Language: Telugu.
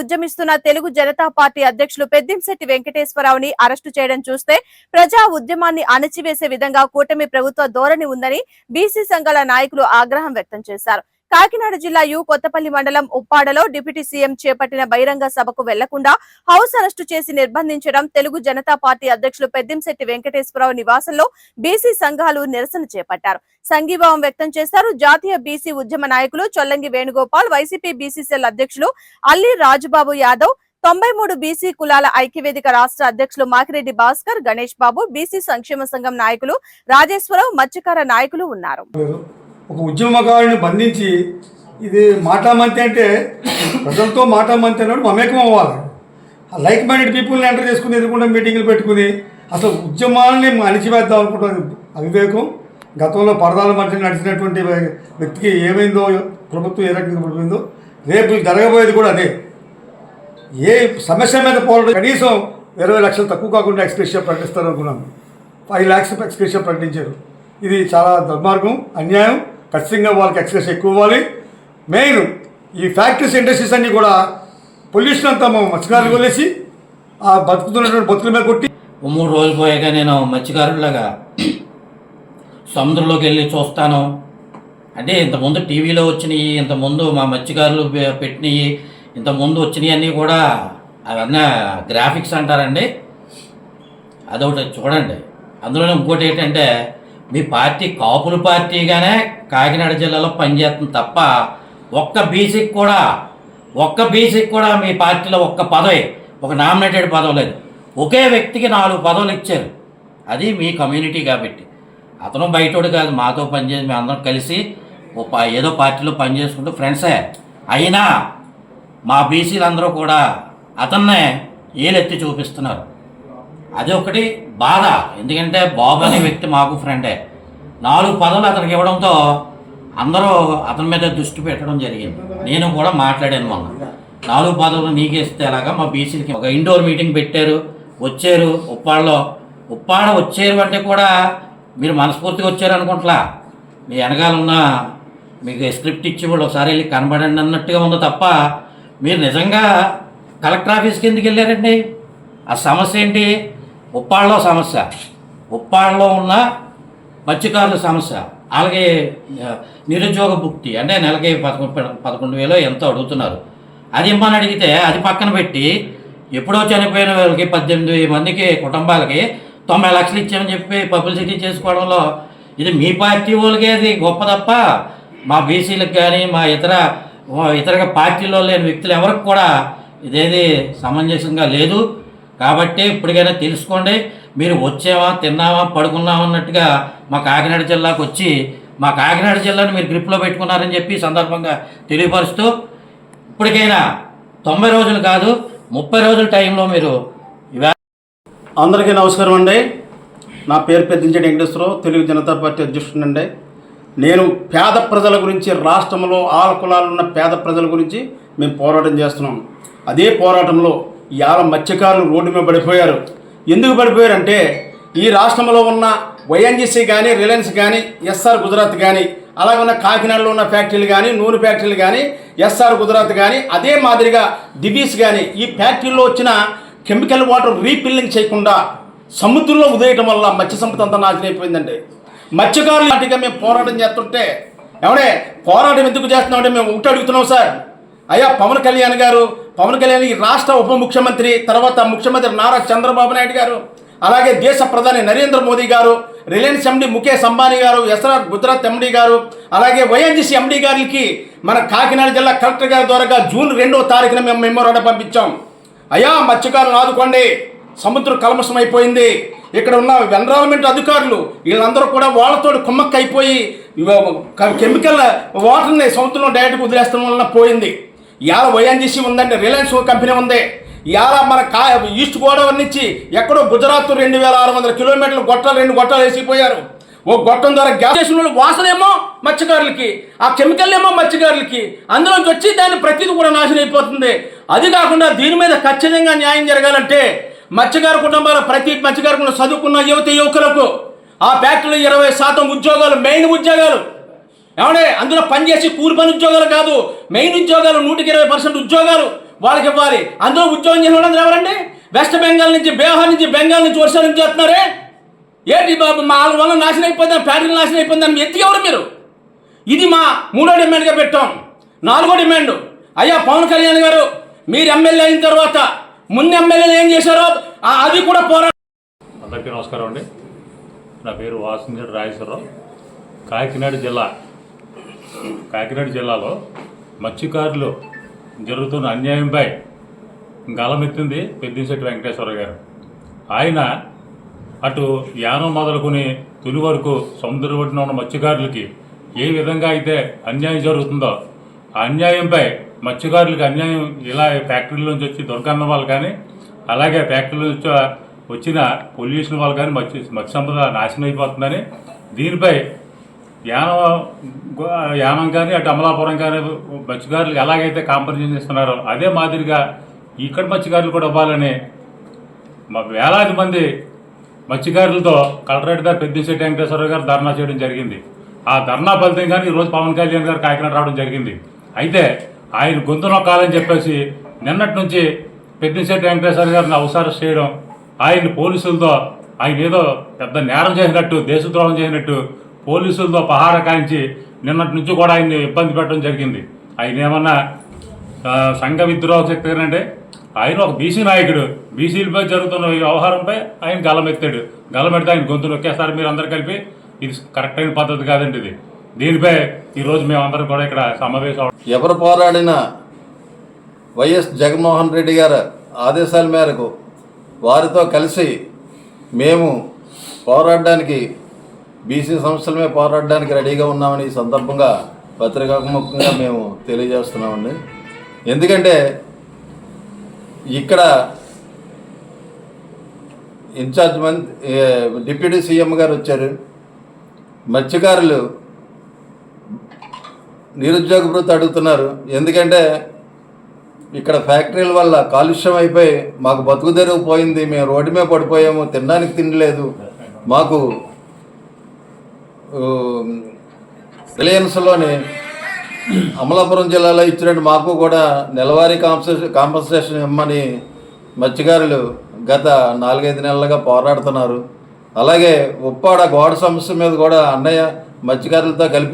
ఉద్యమిస్తున్న తెలుగు జనతా పార్టీ అధ్యక్షులు పెద్దింశెట్టి వెంకటేశ్వరరావుని అరెస్టు చేయడం చూస్తే ప్రజా ఉద్యమాన్ని అణచివేసే విధంగా కూటమి ప్రభుత్వ ధోరణి ఉందని బీసీ సంఘాల నాయకులు ఆగ్రహం వ్యక్తం చేశారు. కాకినాడ జిల్లా యు కొత్తపల్లి మండలం ఉప్పాడలో డిప్యూటీ సీఎం చేపట్టిన బహిరంగ సభకు వెళ్ళకుండా హౌస్ అరెస్టు చేసి నిర్బంధించడం తెలుగు జనతా పార్టీ అధ్యక్షులు పెద్దింశెట్టి వెంకటేశ్వరరావు నివాసంలో బీసీ సంఘాలు నిరసన చేపట్టారు. సంఘీభావం వ్యక్తం చేశారు జాతీయ బీసీ ఉద్యమ నాయకులు చొల్లంగి వేణుగోపాల్ వైసీపీ బీసీసీఎల్ అధ్యక్షులు అల్లి రాజుబాబు యాదవ్ తొంభై మూడు బీసీ కులాల ఐక్యవేదిక రాష్ట్ర అధ్యక్షులు మాకిరెడ్డి భాస్కర్ గణేష్ బాబు బీసీ సంక్షేమ సంఘం నాయకులు రాజేశ్వరరావు మత్స్యకార నాయకులు ఉన్నారు. ఒక ఉద్యమకారుని బంధించి ఇది మాటామంతి అంటే ప్రజలతో మాటామంతి అన్నాడు మమేకం అవ్వాలి. లైక్ మైండెడ్ పీపుల్ని ఎంటర్ చేసుకుని ఎదుర్కొంటే మీటింగ్లు పెట్టుకుని అసలు ఉద్యమాలని అణిచివేద్దాం అనుకుంటున్న అవివేకం గతంలో పరదాల మధ్య నడిచినటువంటి వ్యక్తికి ఏమైందో ప్రభుత్వం ఏ రకంగా పడిపోయిందో రేపు జరగబోయేది కూడా అదే. ఏ సమస్య మీద పోరాటం కనీసం ఇరవై లక్షలు తక్కువ కాకుండా ఎక్స్ప్రెషన్ ప్రకటిస్తారు అనుకున్నాము ఫైవ్ ల్యాక్స్ ఎక్స్ప్రెషన్ ప్రకటించారు. ఇది చాలా దుర్మార్గం అన్యాయం. ఖచ్చితంగా వాళ్ళకి ఎక్సైజ్ ఎక్కువ ఇవ్వాలి. మెయిన్ ఈ ఫ్యాక్టరీస్ ఇండస్ట్రీస్ అన్నీ కూడా పొల్యూషన్ అంతా మా మత్స్యకారులు వదిలేసి ఆ బతుకుతున్నటువంటి బతుకుల మీద కొట్టి మూడు రోజులు పోయాక నేను మత్స్యకారులాగా సముద్రంలోకి వెళ్ళి చూస్తాను. అంటే ఇంతకుముందు టీవీలో వచ్చినాయి ఇంతకుముందు మా మత్స్యకారులు పెట్టినవి ఇంతకుముందు వచ్చినాయి అన్నీ కూడా అవన్నీ గ్రాఫిక్స్ అంటారండి. అదొకటి చూడండి. అందులోనే ఇంకోటి ఏంటంటే మీ పార్టీ కాపుల పార్టీగానే కాకినాడ జిల్లాలో పనిచేస్తుంది తప్ప ఒక్క బీసీకి కూడా ఒక్క బీసీకి కూడా మీ పార్టీలో ఒక్క పదవి ఒక నామినేటెడ్ పదవి లేదు. ఒకే వ్యక్తికి నాలుగు పదవులు ఇచ్చారు. అది మీ కమ్యూనిటీ కాబట్టి. అతను బయటోడు కాదు మాతో పనిచేసి మేము అందరం కలిసి ఓ పా- ఏదో పార్టీలో పనిచేసుకుంటూ ఫ్రెండ్సే. అయినా మా బీసీలందరూ కూడా అతన్నే ఏలెత్తి చూపిస్తున్నారు. అది ఒకటి బాధ. ఎందుకంటే బాబు అనే వ్యక్తి మాకు ఫ్రెండే. నాలుగు పదవులు అతనికి ఇవ్వడంతో అందరూ అతని మీద దృష్టి పెట్టడం జరిగింది. నేను కూడా మాట్లాడాను మొన్న. నాలుగు పదవులు నీకేస్తే ఎలాగా? మా బీసీలకి ఒక ఇండోర్ మీటింగ్ పెట్టారు వచ్చారు ఉప్పాడలో. ఉప్పాడ వచ్చారు అంటే కూడా మీరు మనస్ఫూర్తిగా వచ్చారు అనుకుంటా మీ వెనకాల ఉన్న మీకు స్క్రిప్ట్ ఇచ్చి వాళ్ళు ఒకసారి వెళ్ళి కనబడండి అన్నట్టుగా ఉందో తప్ప మీరు నిజంగా కలెక్టర్ ఆఫీస్కి ఎందుకు వెళ్ళారండి? ఆ సమస్య ఏంటి? ఉప్పాడలో సమస్య. ఉప్పాడలో ఉన్న మత్స్యకారుల సమస్య. అలాగే నిరుద్యోగ భుక్తి అంటే నెలకి పదకొండు పదకొండు వేలు ఎంతో అడుగుతున్నారు. అది ఇమ్మని అడిగితే అది పక్కన పెట్టి ఎప్పుడో చనిపోయిన వాళ్ళకి పద్దెనిమిది మందికి కుటుంబాలకి తొంభై లక్షలు ఇచ్చామని చెప్పి పబ్లిసిటీ చేసుకోవడంలో ఇది మీ పార్టీ వాళ్ళకి అది గొప్ప తప్ప మా బీసీలకు కానీ మా ఇతర ఇతర పార్టీలో లేని వ్యక్తులు ఎవరికి కూడా ఇదేది సమంజసంగా లేదు. కాబట్టి ఇప్పటికైనా తెలుసుకోండి. మీరు వచ్చావా తిన్నావా పడుకున్నావా అన్నట్టుగా మా కాకినాడ జిల్లాకు వచ్చి మా కాకినాడ జిల్లాను మీరు గ్రిప్లో పెట్టుకున్నారని చెప్పి సందర్భంగా తెలియపరుస్తూ ఇప్పటికైనా తొంభై రోజులు కాదు ముప్పై రోజుల టైంలో మీరు అందరికీ నమస్కారం అండి. నా పేరు పెద్దించండి వెంకటేశ్వరరావు తెలుగు జనతా పార్టీ అధ్యక్షుడినండి. నేను పేద ప్రజల గురించి రాష్ట్రంలో ఆల కులాలు ఉన్న పేద ప్రజల గురించి మేము పోరాటం చేస్తున్నాం. అదే పోరాటంలో ఇవాళ మత్స్యకారులు రోడ్డు మీద పడిపోయారు. ఎందుకు పడిపోయారంటే ఈ రాష్ట్రంలో ఉన్న వైఎన్జీసీ కానీ రిలయన్స్ కానీ ఎస్ఆర్ గుజరాత్ కానీ అలాగే ఉన్న కాకినాడలో ఉన్న ఫ్యాక్టరీలు కానీ నూనె ఫ్యాక్టరీలు కానీ ఎస్ఆర్ గుజరాత్ కానీ అదే మాదిరిగా దివీస్ కానీ ఈ ఫ్యాక్టరీలో వచ్చిన కెమికల్ వాటర్ రీఫిల్లింగ్ చేయకుండా సముద్రంలో ఉదయటం వల్ల మత్స్య సంపద అంతా నాశనం అయిపోయిందండి. మత్స్యకారులు వాటిగా మేము పోరాటం చేస్తుంటే ఎవడే పోరాటం ఎందుకు చేస్తున్నామంటే మేము ఒకటి అడుగుతున్నాం సార్. అయ్యా పవన్ కళ్యాణ్ గారు పవన్ కళ్యాణ్ ఈ రాష్ట్ర ఉప ముఖ్యమంత్రి తర్వాత ముఖ్యమంత్రి నారా చంద్రబాబు నాయుడు గారు అలాగే దేశ ప్రధాని నరేంద్ర మోదీ గారు రిలయన్స్ ఎండి ముఖేష్ అంబానీ గారు ఎస్ఆర్ గుజరాత్ ఎండి గారు అలాగే వైఎన్జీసీ ఎండి గారికి మన కాకినాడ జిల్లా కలెక్టర్ గారి ద్వారా జూన్ రెండో తారీఖున మేము మెమోరాండం పంపించాం. అయ్యా మత్స్యకారులను ఆదుకోండి. సముద్రం కలమసం అయిపోయింది ఇక్కడ ఉన్న ఎన్విరాన్మెంట్ అధికారులు వీళ్ళందరూ కూడా వాళ్ళతో కుమ్మక్క అయిపోయి కెమికల్ వాటర్ని సముద్రంలో డైరెక్ట్గా వదిలేస్తాం వలన పోయింది. ఇవాళ వైఎన్జీసీ ఉందండి రిలయన్స్ కంపెనీ ఉంది. ఇవాళ మన కా ఈస్ట్ గోదావరి నుంచి ఎక్కడో గుజరాత్ రెండు వేల ఆరు వందల కిలోమీటర్లు గొట్టాలు రెండు గొట్టాలు వేసిపోయారు. ఓ గొట్టం ద్వారా గ్యాస్ స్టేషన్లో వాసనేమో మత్స్యకారులకి ఆ కెమికల్ ఏమో మత్స్యకారులకి అందులోంచి వచ్చి దాని ప్రతిదీ కూడా నాశనం అయిపోతుంది. అది కాకుండా దీని మీద ఖచ్చితంగా న్యాయం జరగాలంటే మత్స్యకార కుటుంబాల ప్రతి మత్స్యకారు చదువుకున్న యువత యువకులకు ఆ ఫ్యాక్టరీలో ఇరవై శాతం ఉద్యోగాలు మెయిన్ ఉద్యోగాలు ఏమంటే అందులో పనిచేసి కూలి పని ఉద్యోగాలు కాదు. మెయిన్ ఉద్యోగాలు నూటికి ఇరవై పర్సెంట్ ఉద్యోగాలు వాళ్ళకి ఇవ్వాలి. అందులో ఉద్యోగం చేసిన వాళ్ళందరూ ఎవరండి? వెస్ట్ బెంగాల్ నుంచి బీహార్ నుంచి బెంగాల్ నుంచి ఒరిస్సా నుంచి వస్తున్నారే? ఏంటి బాబు మా వల్ల నాశనం అయిపోయింది? ఫ్యాక్టరీలు నాశనం అయిపోయిందని ఎత్తి ఎవరు మీరు? ఇది మా మూడో డిమాండ్గా పెట్టాం. నాలుగో డిమాండ్. అయ్యా పవన్ కళ్యాణ్ గారు మీరు ఎమ్మెల్యే అయిన తర్వాత ముందు ఎమ్మెల్యేలు ఏం చేశారో అది కూడా పోరా అందరికీ నమస్కారం అండి. నా పేరు వాసింజడి రాజేశ్వరరావు. కాకినాడ జిల్లా కాకినాడ జిల్లాలో మత్స్యకారులు జరుగుతున్న అన్యాయంపై గలమెత్తింది పెద్దిశెట్టి వెంకటేశ్వర గారు. ఆయన అటు యానం మొదలుకొని తుని వరకు సముద్ర ఒడ్డున ఉన్న మత్స్యకారులకి ఏ విధంగా అయితే అన్యాయం జరుగుతుందో ఆ అన్యాయంపై మత్స్యకారులకు అన్యాయం ఇలా ఫ్యాక్టరీల నుంచి వచ్చి దొరకన్న వాళ్ళు కానీ అలాగే ఫ్యాక్టరీల నుంచి వచ్చిన పొల్యూషన్ వాళ్ళు కానీ మత్స్య మత్స్య సంపద నాశనం అయిపోతుందని దీనిపై యానం గో- యానం కానీ అటు అమలాపురం కానీ మత్స్యకారులు ఎలాగైతే కాంపన్సేషన్ ఇస్తున్నారో అదే మాదిరిగా ఇక్కడ మత్స్యకారులు కూడా ఇవ్వాలని మా వేలాది మంది మత్స్యకారులతో కలెక్టరేట్ గారు పెద్దిశెట్టి వెంకటేశ్వర గారు ధర్నా చేయడం జరిగింది. ఆ ధర్నా ఫలితంగానే ఈరోజు పవన్ కళ్యాణ్ గారు కాకినాడ రావడం జరిగింది. అయితే ఆయన గొంతు నొక్కాలని చెప్పేసి నిన్నటి నుంచి పెద్దిశెట్టి వెంకటేశ్వర గారిని అవసరం చేయడం ఆయన పోలీసులతో ఆయన ఏదో పెద్ద నేరం చేసినట్టు దేశద్రోహం చేసినట్టు పోలీసులతో పహార కాయించి నిన్నటి నుంచి కూడా ఆయన్ని ఇబ్బంది పెట్టడం జరిగింది. ఆయన ఏమన్నా సంఘ విద్రోహ శక్తి అంటే ఆయన ఒక బీసీ నాయకుడు. బీసీలపై జరుగుతున్న ఈ వ్యవహారంపై ఆయన గలమెత్తాడు. గలమెడితే ఆయన గొంతు ఒకేసారి మీరు అందరు కలిపి. ఇది కరెక్ట్ అయిన పద్ధతి కాదండి ఇది. దీనిపై ఈరోజు మేమందరం కూడా ఇక్కడ సమావేశం ఎవరు పోరాడినా వైఎస్ జగన్మోహన్ రెడ్డి గారు ఆదేశాల మేరకు వారితో కలిసి మేము పోరాడడానికి బీసీ సంస్థల మీద పోరాడడానికి రెడీగా ఉన్నామని ఈ సందర్భంగా పత్రికాముఖంగా మేము తెలియజేస్తున్నామండి. ఎందుకంటే ఇక్కడ ఇన్ఛార్జ్ మంత్రి డిప్యూటీ సీఎం గారు వచ్చారు. మత్స్యకారులు నిరుద్యోగ భృతి అడుగుతున్నారు. ఎందుకంటే ఇక్కడ ఫ్యాక్టరీల వల్ల కాలుష్యం అయిపోయి మాకు బతుకు తెరువు పోయింది మేము రోడ్డు మీద పడిపోయాము తినడానికి తిండి లేదు మాకు రిలయన్స్లోని అమలాపురం జిల్లాలో ఇచ్చినట్టు మాకు కూడా నెలవారీ కాంపన్సేషన్ కాంపన్సేషన్ ఇమ్మని మత్స్యకారులు గత నాలుగైదు నెలలుగా పోరాడుతున్నారు. అలాగే ఉప్పాడ గోడ సమస్య మీద కూడా అన్నయ్య మత్స్యకారులతో కలిపి